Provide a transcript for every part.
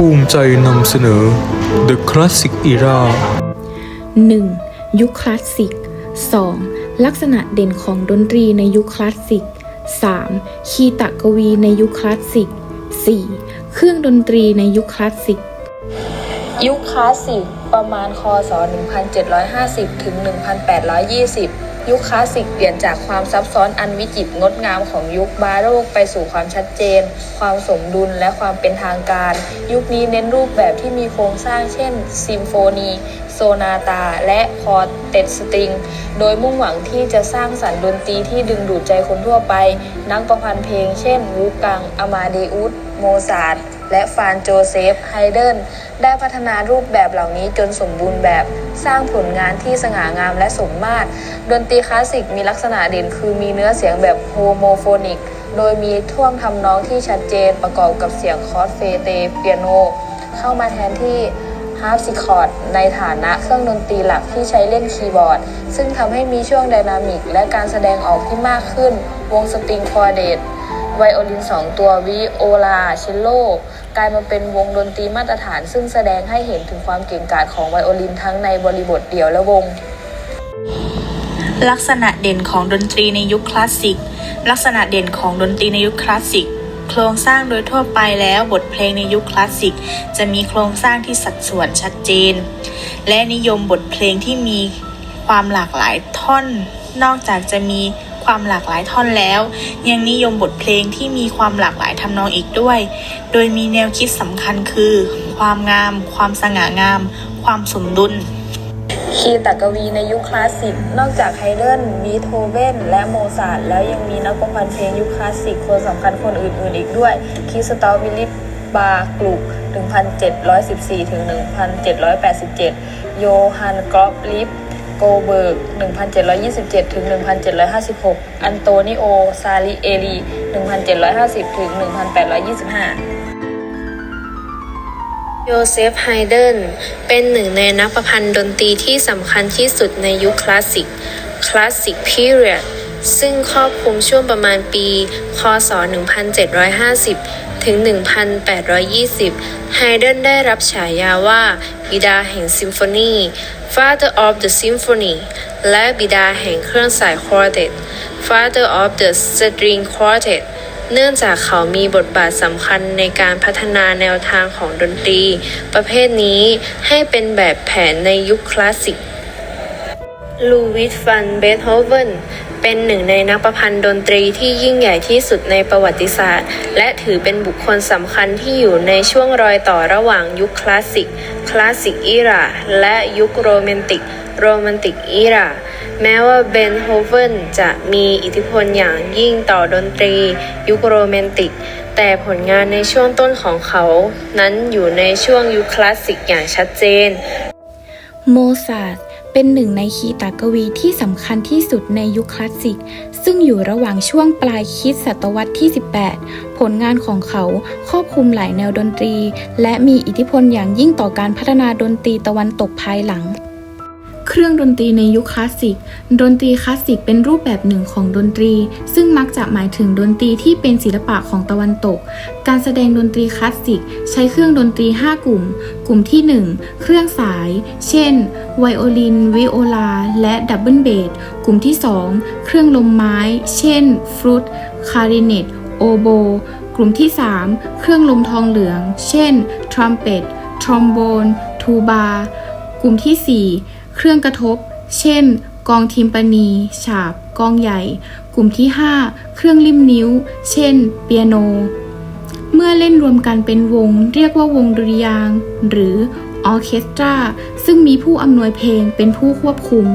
ภูมิใจนำเสนอ The Classic Era 1. ยุคคลาสสิก 2. ลักษณะเด่นของดนตรีในยุคคลาสสิก 3. คีตะกวีในยุคคลาสสิก 4. เครื่องดนตรีในยุคคลาสสิก ยุคคลาสสิก ประมาณคศ 1750 ถึง 1820 ยุคคลาสสิกเปลี่ยนจากความซับซ้อนอันวิจิตรงดงามของยุคบาโรกไปสู่ความชัดเจน ความสมดุลและความเป็นทางการ ยุคนี้เน้นรูปแบบที่มีโครงสร้างเช่นซิมโฟนีโซนาตา และคอร์เต็ดสตริง โดยมุ่งหวังที่จะสร้างสรรค์ดนตรีที่ดึงดูดใจคนทั่วไป นักประพันธ์เพลงเช่น วูกัง อามาเดอุสโมซาร์และฟานโจเซฟ ไฮเดน ได้พัฒนารูปแบบเหล่านี้จนสมบูรณ์แบบ สร้างผลงานที่สง่างามและสมมาตร ดนตรีคลาสสิกมีลักษณะเด่นคือมีเนื้อเสียงแบบโฮโมโฟนิก โดยมีท่วงทำนองที่ชัดเจนประกอบกับเสียงคอร์สเฟเตเปียโน เข้ามาแทนที่าร์ปซิคอร์ดในฐานะเครื่องดนตรีหลักที่ใช้เล่นคีย์บอร์ด ซึ่งทำให้มีช่วงไดนามิกและการแสดงออกที่มากขึ้น วงสตริงคอร์เดตไวโอลิน 2 ตัววิโอลาเชลโลกลายมาเป็นวงดนตรีมาตรฐาน ซึ่งแสดงให้เห็นถึงความเก่งกาจของไวโอลินทั้งในบริบทเดี่ยวและวง ลักษณะเด่นของดนตรีในยุคคลาสสิก ลักษณะเด่นของดนตรีในยุคคลาสสิก โครงสร้างโดยทั่วไปแล้วบทเพลงในยุคคลาสสิก จะมีโครงสร้างที่สัดส่วนชัดเจน และนิยมบทเพลงที่มีความหลากหลายท่อน นอกจากจะมีความหลากหลายท่อนแล้ว ยังนิยมบทเพลงที่มีความหลากหลายทำนองอีกด้วย โดยมีแนวคิดสำคัญคือ ความงาม ความสง่างาม ความสมดุล คีตกวีในยุคคลาสสิก นอกจากไฮเดนบีโธเวนและโมซาร์ทแล้วยังมีนักประพันธ์เพลงยุคคลาสสิกคนสำคัญคนอื่นๆ อีกด้วย คริสตอฟวิลิปบาร์กลุก1714 ถึง 1787 โยฮันกรอฟลิปโกเบิร์ก 1727 ถึง 1756 อันโตนิโอ ซาลิเอลี 1750 ถึง 1825 โยเซฟไฮเดนเป็นหนึ่งในนักประพันธ์ดนตรีที่สำคัญที่สุดในยุคคลาสสิก คลาสสิกพีเรียดซึ่งครอบคลุมช่วงประมาณปี คศ 1750 ถึง 1820 ไฮเดนได้รับฉายาว่า บิดาแห่งซิมโฟนี Father of the Symphony และบิดาแห่งเครื่องสายควอเตต Father of the String Quartet เนื่องจากเขามีบทบาทสำคัญในการพัฒนาแนวทางของดนตรี ประเภทนี้ให้เป็นแบบแผนในยุคคลาสสิกลูวิสฟันเบโธเวน เป็นหนึ่งในนักประพันธ์ดนตรีที่ยิ่งใหญ่ที่สุดในประวัติศาสตร์ และถือเป็นบุคคลสำคัญที่อยู่ในช่วงรอยต่อระหว่างยุคคลาสสิก คลาสสิกอีราและยุคโรแมนติก โรแมนติกอีราแม้ว่าเบนโฮเวนจะมีอิทธิพลอย่างยิ่งต่อดนตรี ยุคโรแมนติก แต่ผลงานในช่วงต้นของเขา นั้นอยู่ในช่วงยุคคลาสสิกอย่างชัดเจน โมซาร์ท เป็นหนึ่งในคีตากวีที่สำคัญที่สุดในยุคคลาสสิก ซึ่งอยู่ระหว่างช่วงปลายคิดศตวรรษที่ 18 ผลงานของเขาครอบคลุมหลายแนวดนตรี และมีอิทธิพลอย่างยิ่งต่อการพัฒนาดนตรีตะวันตกภายหลัง เครื่องดนตรีในยุคคลาสสิก ดนตรีคลาสสิกเป็นรูปแบบหนึ่งของดนตรี ซึ่งมักจะหมายถึงดนตรีที่เป็นศิลปะของตะวันตก การแสดงดนตรีคลาสสิก ใช้เครื่องดนตรี 5 กลุ่ม กลุ่มที่ 1 เครื่องสาย เช่น ไวโอลิน วิโอลา และดับเบิลเบส กลุ่มที่ 2 เครื่องลมไม้ เช่น ฟรุต คาริเนต โอโบ กลุ่มที่ 3 เครื่องลมทองเหลือง เช่น ทรัมเป็ต ทรอมโบน ทูบา กลุ่มที่ 4 เครื่องกระทบ เช่น กองทิมปานีฉาบ กองใหญ่ กลุ่มที่ 5 เครื่องริมนิ้ว เช่น เปียโน เมื่อเล่นรวมกันเป็นวง เรียกว่าวงดุริยาง หรือออเคสตรา ซึ่งมีผู้อำนวยเพลงเป็นผู้ควบคุม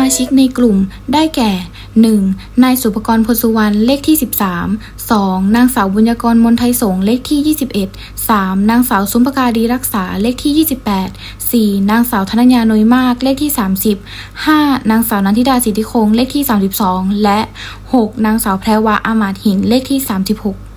มาชิกในกลุ่มได้แก่ 1. นายสุภกรพลสุวรรณเลขที่ 13 2. นางสาวบุญญกรมนไทยสงเลขที่ 21 3. นางสาวสุมปการีรักษาเลขที่ 28 4. นางสาวธนญานุยมากเลขที่ 30 5. นางสาวนันทิดาสิทธิคงเลขที่ 32 และ 6. นางสาวแพรวาอามาตหินเลขที่ 36